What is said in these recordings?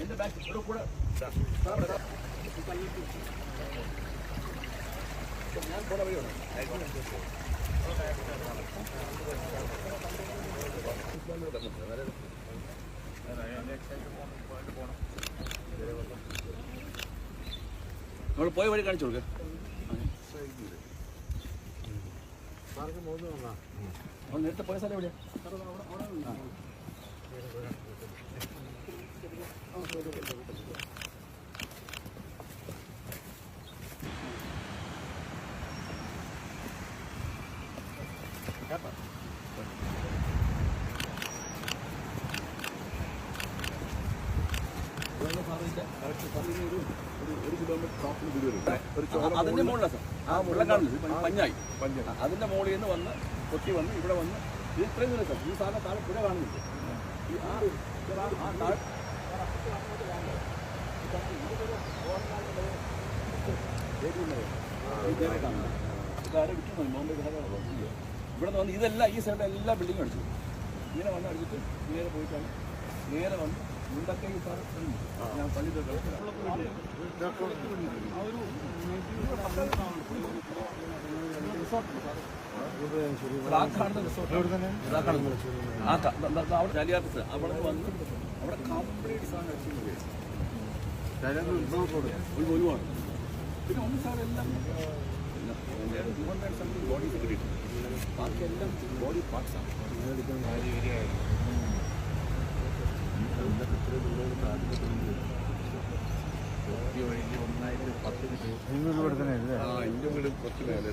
എന്റെ ബാക്ക് ഇവിടെ കൂടെ സാർ, ഇവിടെ. ഞാൻ പോണ വഴിയാണ് നമ്മൾ പോയ വഴി കാണിച്ചു കൊടുക്ക നേരത്തെ പോയ സ്ഥലം എവിടെയാണ് അതിന്റെ മുകളിലാണ് സാർ. ആ വെള്ളം പ- പഞ്ഞായി. അതിന്റെ മുകളിൽ നിന്ന് വന്ന് കൊത്തി വന്ന് ഇവിടെ വന്ന് ഇത് ഇത്രയും ദൂരം സാർ. ഈ സാധനം താഴെ പുഴ കാണുന്നില്ല? ഇവിടെ നിന്ന് വന്ന് ഇതെല്ലാം ഈ സൈഡിൽ എല്ലാ ബിൽഡിങ്ങും അടിച്ചു. ഇങ്ങനെ വന്ന് അടിച്ചിട്ട് നേരെ പോയിട്ടാണ്. നേരെ വന്ന് അവിടെ വന്ന് അവിടെ കംപ്ലീറ്റ് സാധനം അടിച്ചു ഒരു ഒഴിവാണ് പിന്നെ ഒന്ന് സാർ എല്ലാം ബോഡി കിട്ടിയിട്ടുണ്ട് ബാക്കി എല്ലാം ബോഡി പാർട്സാണ് ആ എന്റെ വീട് കുറച്ച് മേലെ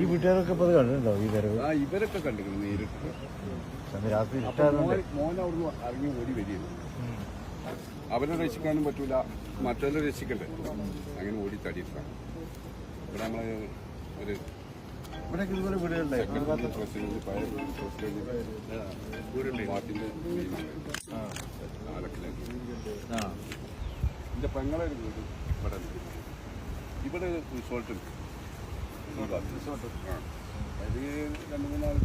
ഈ വീട്ടുകാരൊക്കെ ഇപ്പൊ അത് കണ്ടിട്ടുണ്ടോ ഈ വരവ്? ആ ഇവരൊക്കെ കണ്ടിരുന്നു നേരിട്ട്. അന്ന് രാത്രി അപ്പൊ മോൻ മോൻ അവിടുന്ന് ഇറങ്ങി ഓടി വരികയാണ്. അവനെ രക്ഷിക്കാനും പറ്റൂല മറ്റവരെ രക്ഷിക്കണ്ടേ? അങ്ങനെ ഓടി തടിയിട്ടാണ്. ഇവിടെ നമ്മളെ ഒരു ഇവിടെ ഇതുപോലെ വീടുകളുണ്ടായി സെക്രട്ടറി പ്രസിഡന്റ് പഴയ പ്രസിഡന്റ് പാർട്ടിന്റെ ആലക്കിലേക്ക് എന്റെ പെങ്ങളെ ഒരു വീട് ഇവിടെ ഉണ്ട്. ഇവിടെ റിസോർട്ട് ഉണ്ട്. ഈ ഭാഗത്ത്. ആ. അത് രണ്ട് മൂന്നാൽ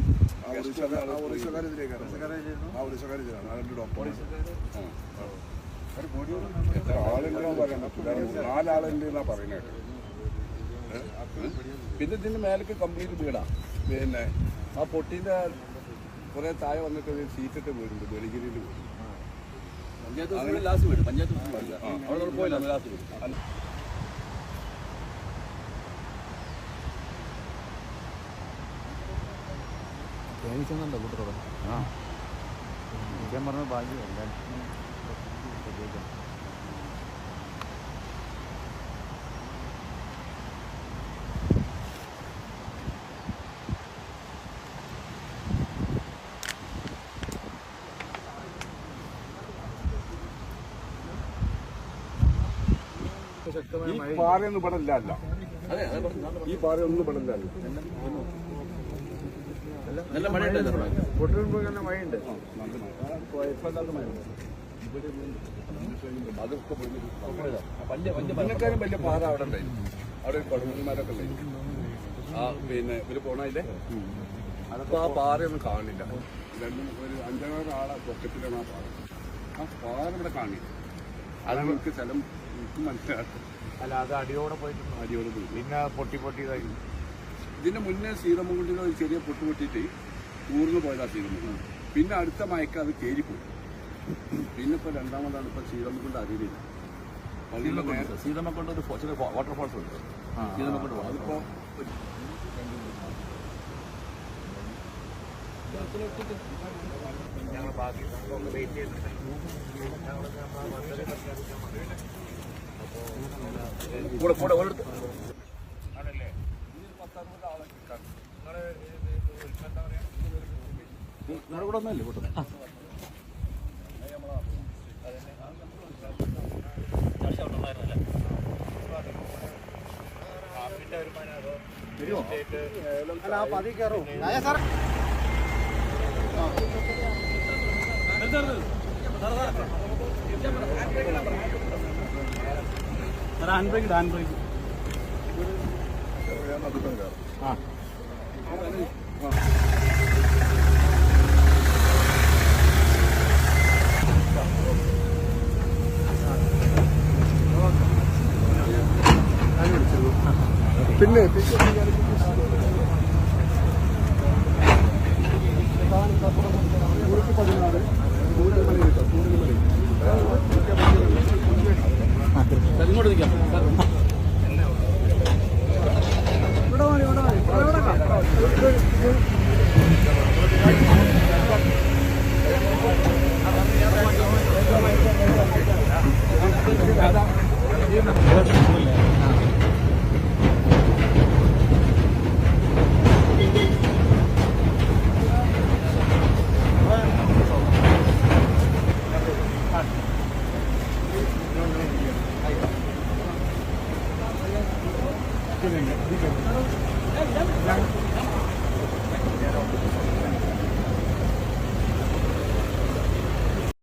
എത്ര ആളുണ്ടോ പറയാൻ പറ്റില്ല നാലാളുണ്ട് എന്നാ പറയുന്നത് കേട്ടോ. ഏ? പിന്നെ ഇതിന്റെ മേലേക്ക് കംപ്ലീറ്റ് വീടാ. പിന്നെ ആ പൊട്ടിന്റെ കുറെ താഴെ വന്നിട്ട് ഒരു സീറ്റിട്ട് വീടുണ്ട് വെളിഗിരിയിൽ വീട്. പഞ്ചായത്ത് ലാസ്റ്റ് വീട് പഞ്ചായത്ത് അവിടെ പോയില്ല ലാസ്റ്റ് വീട്. തേങ്ങിച്ചെന്നുണ്ടോ കൂട്ടറോടെ ആ. ഞാൻ പറഞ്ഞ ഭാഗ്യം എല്ലാം ഈ പാറയൊന്നും ഇവിടെ ഇല്ല അല്ല അതെ അതെ ഈ പാറയൊന്നും ഇവിടെ ഇല്ല അല്ല നല്ല മഴയുണ്ട്. അതൊക്കെ പോയി. വലിയ പാറ. അവിടെ ഉണ്ടായി അവിടെ ഒരു കൊടുങ്ങന്മാരൊക്കെ ഉണ്ടായി ആ പിന്നെ ഇവർ പോണതില്ലേ അപ്പൊ ആ പാറയൊന്നും കാണില്ല. രണ്ടും ഒരു അഞ്ചാറ് ആളെ പൊക്കത്തിലാണ് ആ പാറ. ആ പാറ ഇവിടെ കാണില്ല. അത് നമുക്ക് സ്ഥലം മനസ്സിലാക്കും അല്ല അത് അടിയോടെ പോയിട്ടുണ്ട് അടിയോടെ പോയി പിന്നെ പൊട്ടി പൊട്ടിയതായി ഇതിന്റെ മുന്നേ സീതമുകുണ്ടിന് ഒരു ചെറിയ പൊട്ടി പൊട്ടിയിട്ട് ഊർന്നു പോയതാ സീതമുകുണ്ട് പിന്നെ അടുത്ത മയക്ക അത് കയറിപ്പോയി പിന്നെ ഇപ്പൊ രണ്ടാമതാണ് ഇപ്പൊ സീതമുകുണ്ട് അറിയില്ല സീതമക്കൊണ്ട് ഒരു ചെറിയ വാട്ടർഫോൾസ് ഉണ്ട് സീതമക്കൊണ്ട് അതിപ്പോ ഞങ്ങൾ ബാക്കി വെയിറ്റ് ചെയ്യുന്നുണ്ട് കൂടെ കൂടെ ആണല്ലേ നിങ്ങളുടെ കൂടെ ഒന്നല്ലേ കൂട്ടം അല്ല ആ പതി കയറും. ഹാൻഡ് ബ്രേക്ക് ഹാൻഡ് ബ്രേക്ക് ആ പിന്നെ. Thank oh, you.